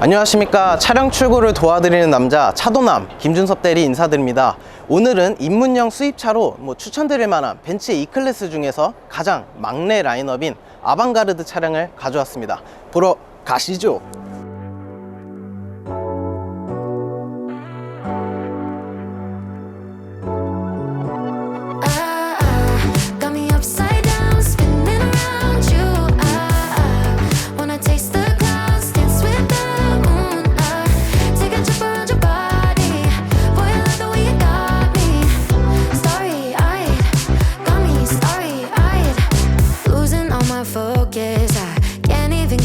안녕하십니까. 차량 출고를 도와드리는 남자 차도남 김준섭 대리 인사드립니다. 오늘은 입문형 수입차로 뭐 추천드릴 만한 벤츠 E클래스 중에서 가장 막내 라인업인 아방가르드 차량을 가져왔습니다. 보러 가시죠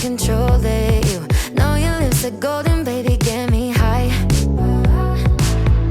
control it. You know your lips are golden, baby, get me high,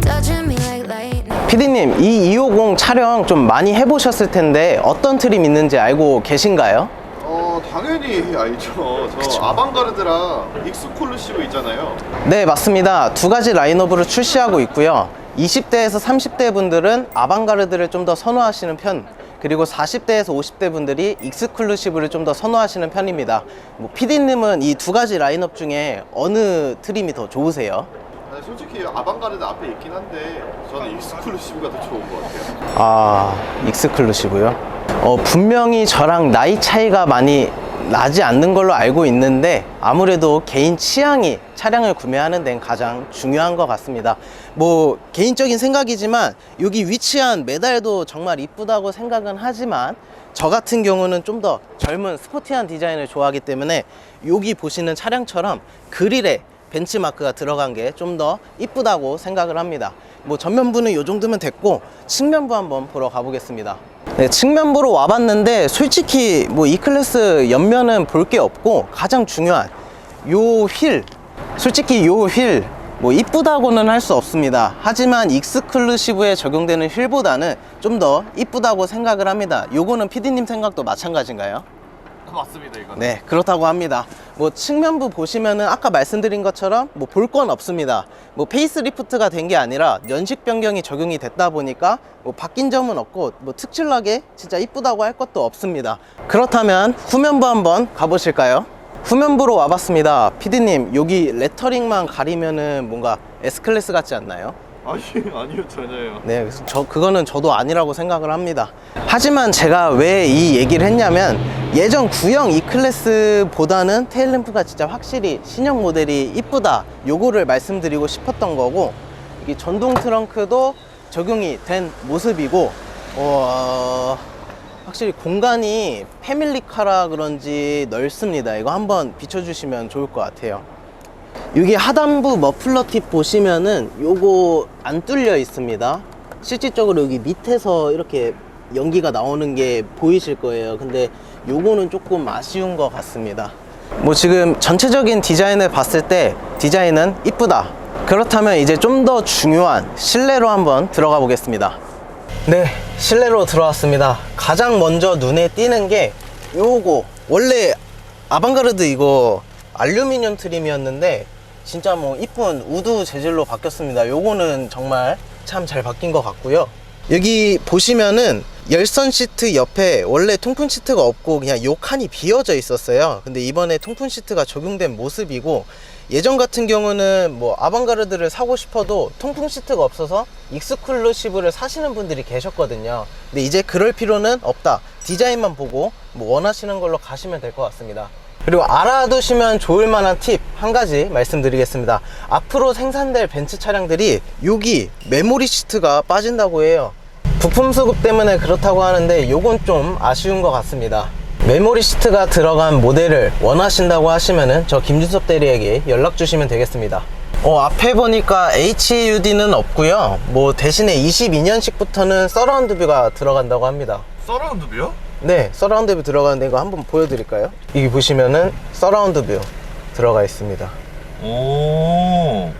touching me like lightning. 피디님 이 250 촬영 좀 많이 해보셨을 텐데 어떤 트림 있는지 알고 계신가요? 어 당연히 알죠. 저 아방가르드랑 익스클루시브 있잖아요. 네, 맞습니다. 두 가지 라인업으로 출시하고 있고요. 20대에서 30대 분들은 아방가르드를 좀 더 선호하시는 편, 그리고 40대에서 50대 분들이 익스클루시브를 좀 더 선호하시는 편입니다. 뭐 PD님은 이 두 가지 라인업 중에 어느 트림이 더 좋으세요? 아니, 솔직히 아방가르드 앞에 있긴 한데 저는 익스클루시브가 더 좋은 것 같아요. 아, 익스클루시브요? 어, 분명히 저랑 나이 차이가 많이 나지 않는 걸로 알고 있는데 아무래도 개인 취향이 차량을 구매하는 데는 가장 중요한 것 같습니다. 뭐 개인적인 생각이지만 여기 위치한 메달도 정말 이쁘다고 생각은 하지만 저 같은 경우는 좀 더 젊은 스포티한 디자인을 좋아하기 때문에 여기 보시는 차량처럼 그릴에 벤치마크가 들어간 게 좀 더 이쁘다고 생각을 합니다. 뭐 전면부는 이 정도면 됐고 측면부 한번 보러 가보겠습니다. 네, 측면부로 와봤는데 솔직히 뭐 E 클래스 옆면은 볼 게 없고 가장 중요한 요 휠, 솔직히 요휠 뭐 이쁘다고는 할 수 없습니다. 하지만 익스클루시브에 적용되는 휠보다는 좀 더 이쁘다고 생각을 합니다. 요거는 PD님 생각도 마찬가지인가요? 맞습니다 이거. 네, 그렇다고 합니다. 뭐 측면부 보시면은 아까 말씀드린 것처럼 뭐 볼 건 없습니다. 뭐 페이스리프트가 된 게 아니라 연식 변경이 적용이 됐다 보니까 뭐 바뀐 점은 없고 뭐 특출나게 진짜 이쁘다고 할 것도 없습니다. 그렇다면 후면부 한번 가보실까요? 후면부로 와봤습니다. 피디님 여기 레터링만 가리면은 뭔가 S 클래스 같지 않나요? 아니 아니요 전혀요. 네, 저 그거는 저도 아니라고 생각을 합니다. 하지만 제가 왜 이 얘기를 했냐면 예전 구형 E 클래스보다는 테일램프가 진짜 확실히 신형 모델이 이쁘다. 요거를 말씀드리고 싶었던 거고 이 전동 트렁크도 적용이 된 모습이고 어, 확실히 공간이 패밀리카라 그런지 넓습니다. 이거 한번 비춰주시면 좋을 것 같아요. 여기 하단부 머플러 팁 보시면은 요거 안 뚫려 있습니다. 실질적으로 여기 밑에서 이렇게 연기가 나오는 게 보이실 거예요. 근데 요거는 조금 아쉬운 것 같습니다. 뭐 지금 전체적인 디자인을 봤을 때 디자인은 이쁘다. 그렇다면 이제 좀 더 중요한 실내로 한번 들어가 보겠습니다. 네, 실내로 들어왔습니다. 가장 먼저 눈에 띄는 게 요거. 원래 아방가르드 이거 알루미늄 트림이었는데 진짜 뭐 이쁜 우드 재질로 바뀌었습니다. 요거는 정말 참 잘 바뀐 것 같고요. 여기 보시면은 열선 시트 옆에 원래 통풍 시트가 없고 그냥 요 칸이 비어져 있었어요. 근데 이번에 통풍 시트가 적용된 모습이고 예전 같은 경우는 뭐 아방가르드를 사고 싶어도 통풍 시트가 없어서 익스클루시브를 사시는 분들이 계셨거든요. 근데 이제 그럴 필요는 없다. 디자인만 보고 뭐 원하시는 걸로 가시면 될 것 같습니다. 그리고 알아두시면 좋을 만한 팁 한 가지 말씀드리겠습니다. 앞으로 생산될 벤츠 차량들이 여기 메모리 시트가 빠진다고 해요. 부품 수급 때문에 그렇다고 하는데 요건 좀 아쉬운 것 같습니다. 메모리 시트가 들어간 모델을 원하신다고 하시면은 저 김준섭 대리에게 연락 주시면 되겠습니다. 어, 앞에 보니까 HUD는 없고요. 뭐 대신에 22년식부터는 서라운드 뷰가 들어간다고 합니다. 서라운드 뷰요? 네, 서라운드 뷰 들어가는 데 이거 한번 보여드릴까요? 여기 보시면은 서라운드 뷰 들어가 있습니다. 오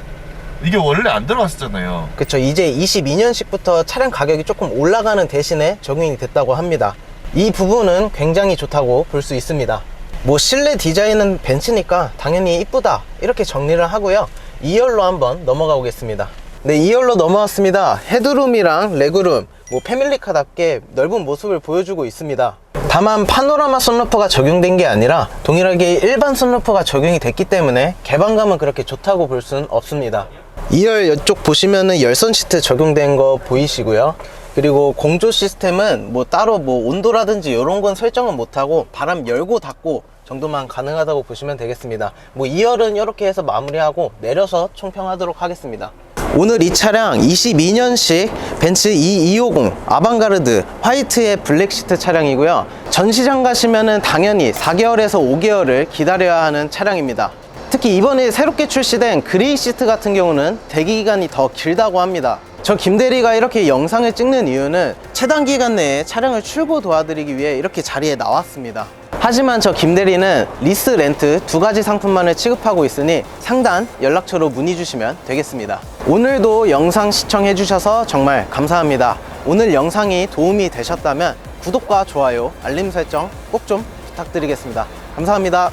이게 원래 안 들어갔었잖아요. 그쵸, 이제 22년식부터 차량 가격이 조금 올라가는 대신에 적용이 됐다고 합니다. 이 부분은 굉장히 좋다고 볼 수 있습니다. 뭐 실내 디자인은 벤츠니까 당연히 이쁘다 이렇게 정리를 하고요. 2열로 한번 넘어가 보겠습니다. 네, 2열로 넘어왔습니다. 헤드룸이랑 레그룸 뭐 패밀리카답게 넓은 모습을 보여주고 있습니다. 다만 파노라마 선루프가 적용된 게 아니라 동일하게 일반 선루프가 적용이 됐기 때문에 개방감은 그렇게 좋다고 볼 수는 없습니다. 2열 이쪽 보시면은 열선 시트 적용된 거 보이시고요. 그리고 공조 시스템은 뭐 따로 뭐 온도라든지 이런 건 설정은 못하고 바람 열고 닫고 정도만 가능하다고 보시면 되겠습니다. 뭐 2열은 이렇게 해서 마무리하고 내려서 총평하도록 하겠습니다. 오늘 이 차량 22년식 벤츠 E250 아방가르드 화이트의 블랙시트 차량이고요. 전시장 가시면은 당연히 4개월에서 5개월을 기다려야 하는 차량입니다. 특히 이번에 새롭게 출시된 그레이 시트 같은 경우는 대기 기간이 더 길다고 합니다. 저 김대리가 이렇게 영상을 찍는 이유는 최단 기간 내에 차량을 출고 도와드리기 위해 이렇게 자리에 나왔습니다. 하지만 저 김대리는 리스 렌트 두 가지 상품만을 취급하고 있으니 상단 연락처로 문의 주시면 되겠습니다. 오늘도 영상 시청해 주셔서 정말 감사합니다. 오늘 영상이 도움이 되셨다면 구독과 좋아요, 알림 설정 꼭 좀 부탁드리겠습니다. 감사합니다.